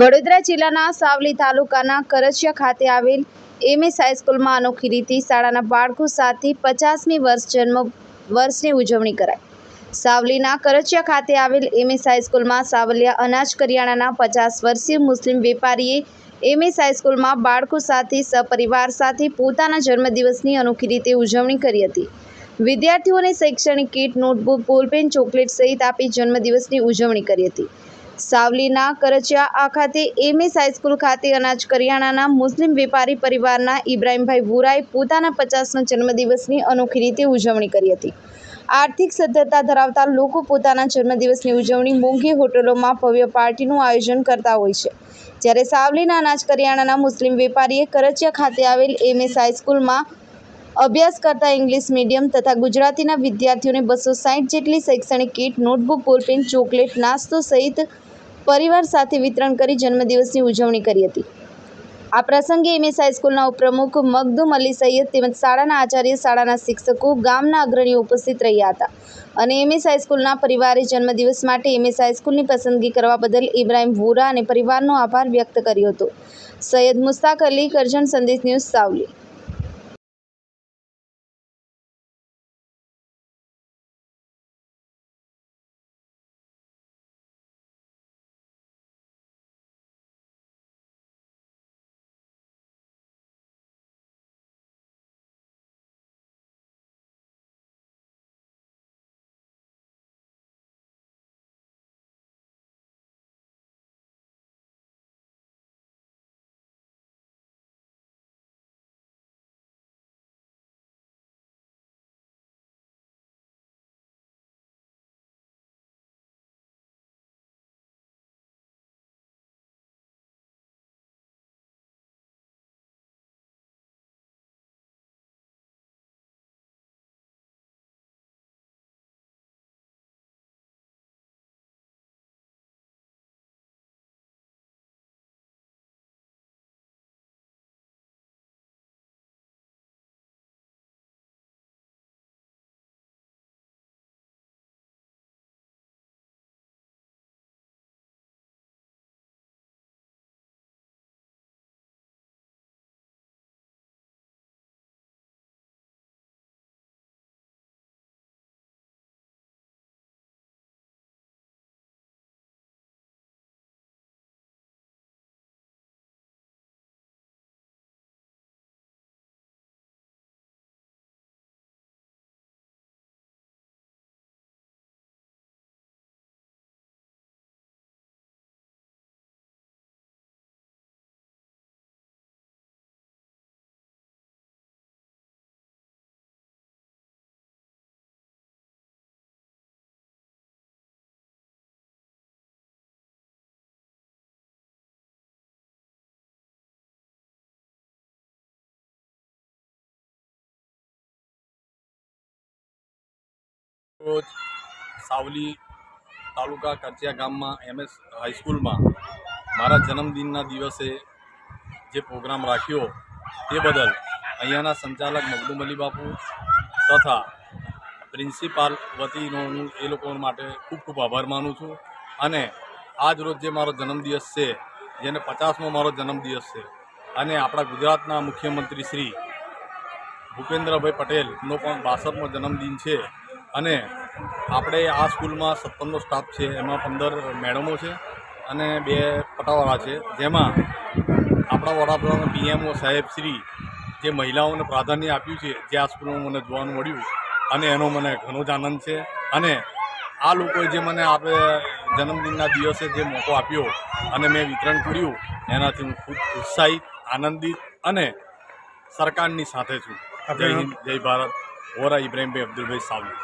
વડોદરા જિલ્લાના સાવલી તાલુકાના કરચિયા ખાતે આવેલ એમએસ હાઈસ્કૂલમાં અનોખી રીતે શાળાના બાળકો સાથે પચાસમી વર્ષ જન્મ વર્ષની ઉજવણી કરાઈ. સાવલીના કરચિયા ખાતે આવેલ એમએસ હાઈસ્કૂલમાં સાવલિયા અનાજ કરિયાણાના પચાસ વર્ષીય મુસ્લિમ વેપારીએ એમએસ હાઈસ્કૂલમાં બાળકો સાથે સપરિવાર સાથે પોતાના જન્મદિવસની અનોખી રીતે ઉજવણી કરી હતી. વિદ્યાર્થીઓને શૈક્ષણિક કીટ, નોટબુક, બોલપેન, ચોકલેટ સહિત આપી જન્મદિવસની ઉજવણી કરી હતી. સાવલીના કરચિયા આ ખાતે એમએસ હાઈસ્કૂલ ખાતે અનાજ કરિયાણાના મુસ્લિમ વેપારી પરિવારના ઇબ્રાહીમભાઈ વુરાએ પોતાના પચાસના જન્મદિવસની અનોખી રીતે ઉજવણી કરી હતી. આર્થિક સદ્ધરતા ધરાવતા લોકો પોતાના જન્મદિવસની ઉજવણી મોંઘી હોટલોમાં ભવ્ય પાર્ટીનું આયોજન કરતા હોય છે. જ્યારે સાવલીના અનાજ કરિયાણાના મુસ્લિમ વેપારીએ કરચિયા ખાતે આવેલ એમએસ હાઈસ્કૂલમાં અભ્યાસ કરતા ઇંગ્લિશ મીડિયમ તથા ગુજરાતીના વિદ્યાર્થીઓને બસો સાઠ જેટલી શૈક્ષણિક કીટ, નોટબુક બોલપેન ચોકલેટ, નાસ્તો સહિત પરિવાર સાથે વિતરણ કરી જન્મદિવસની ઉજવણી કરી હતી. આ પ્રસંગે એમએસ હાઈસ્કૂલના ઉપપ્રમુખ મગદુમ અલી સૈયદ તેમજ શાળાના આચાર્ય, શાળાના શિક્ષકો, ગામના અગ્રણીઓ ઉપસ્થિત રહ્યા હતા અને એમએસ હાઈસ્કૂલના પરિવારે જન્મદિવસ માટે એમએસ હાઈસ્કૂલની પસંદગી કરવા બદલ ઇબ્રાહીમ વોરા અને પરિવારનો આભાર વ્યક્ત કર્યો હતો. સૈયદ મુસ્તાક અલી, કરજણ સંદેશ ન્યૂઝ સાવલી. રોજ સાવલી તાલુકા કરચિયા ગામમાં એમએસ હાઈસ્કૂલમાં મારા જન્મદિનના દિવસે જે પ્રોગ્રામ રાખ્યો તે બદલ અહીંયાના સંચાલક મગદુમ અલી બાપુ તથા પ્રિન્સિપાલ વતીનો હું એ લોકો માટે ખૂબ ખૂબ આભાર માનું છું. અને આજ રોજ જે મારો જન્મદિવસ છે, જેને પચાસમો મારો જન્મદિવસ છે, અને આપણા ગુજરાતના મુખ્યમંત્રી શ્રી ભૂપેન્દ્રભાઈ પટેલનો પણ બાસઠમો જન્મદિન છે અને આપણે આ સ્કૂલમાં સત્તરનો સ્ટાફ છે એમાં પંદર મેડમો છે અને બે પટાવાળા છે. જેમાં આપણા વડાપ્રધાન પીએમઓ સાહેબ શ્રી જે મહિલાઓને પ્રાધાન્ય આપ્યું છે જે આ સ્કૂલમાં મને જોવાનું મળ્યું અને એનો મને ઘણો જ આનંદ છે. અને આ લોકોએ જે મને આપણે જન્મદિનના દિવસે જે મોકો આપ્યો અને મેં વિતરણ કર્યું એનાથી હું ખૂબ ઉત્સાહિત આનંદિત અને સરકારની સાથે છું. જય હિન્દ જય ભારત. વોરા ઇબ્રાહીમભાઈ અબ્દુલભાઈ સાવલી.